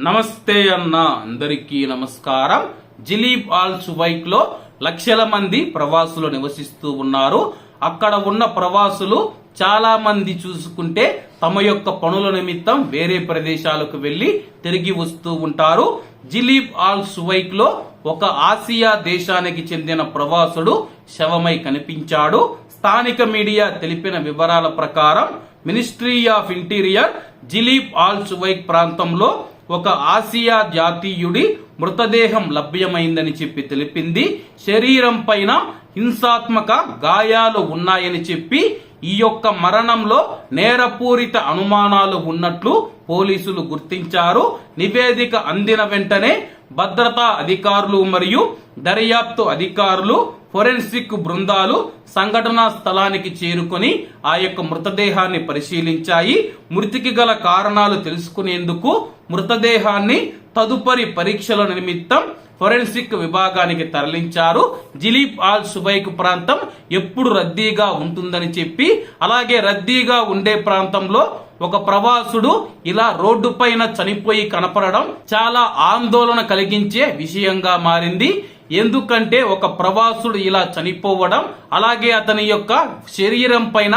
నమస్తే అన్న. అందరికీ నమస్కారం. జిలీప్ ఆల్ సువైక్లో లక్షల మంది ప్రవాసులు నివసిస్తూ ఉన్నారు. అక్కడ ఉన్న ప్రవాసులు చాలా మంది చూసుకుంటే తమ యొక్క పనుల నిమిత్తం వేరే ప్రదేశాలకు వెళ్ళి తిరిగి వస్తూ ఉంటారు. జిలీబ్ ఆల్ సువైక్లో ఒక ఆసియా దేశానికి చెందిన ప్రవాసుడు శవమై కనిపించాడు. స్థానిక మీడియా తెలిపిన వివరాల ప్రకారం ministry of interior Jleeb Al Shuyoukh ప్రాంతంలో ఒక ఆసియా జాతీయుడి మృతదేహం లభ్యమైందని చెప్పి తెలిపింది. శరీరం పైన హింసాత్మక గాయాలు ఉన్నాయని చెప్పి ఈ యొక్క మరణంలో నేరపూరిత అనుమానాలు ఉన్నట్లు పోలీసులు గుర్తించారు. నివేదిక అందిన వెంటనే భద్రతా అధికారులు మరియు దర్యాప్తు అధికారులు ఫోరెన్సిక్ బృందాలు సంఘటనా స్థలానికి చేరుకొని ఆ యొక్క మృతదేహాన్ని పరిశీలించాయి. మృతికి గల కారణాలు తెలుసుకునేందుకు మృతదేహాన్ని తదుపరి పరీక్షల నిమిత్తం ఫోరెన్సిక్ విభాగానికి తరలించారు. జిలీప్ ఆల్ సుబైక్ ప్రాంతం ఎప్పుడు రద్దీగా ఉంటుందని చెప్పి అలాగే రద్దీగా ఉండే ప్రాంతంలో ఒక ప్రవాసుడు ఇలా రోడ్డు పైన చనిపోయి కనపడడం చాలా ఆందోళన కలిగించే విషయంగా మారింది. ఎందుకంటే ఒక ప్రవాసుడు ఇలా చనిపోవడం అలాగే అతని యొక్క శరీరం పైన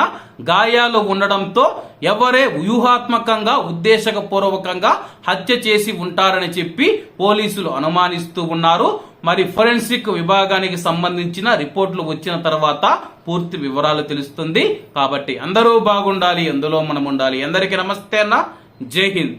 గాయాలు ఉండడంతో ఎవరే వ్యూహాత్మకంగా ఉద్దేశపూర్వకంగా హత్య చేసి ఉంటారని చెప్పి పోలీసులు అనుమానిస్తూ ఉన్నారు. మరి ఫోరెన్సిక్ విభాగానికి సంబంధించిన రిపోర్ట్లు వచ్చిన తర్వాత పూర్తి వివరాలు తెలుస్తుంది. కాబట్టి అందరూ బాగుండాలి అందులో మనం ఉండాలి. అందరికీ నమస్తే అన్న. జై హింద్.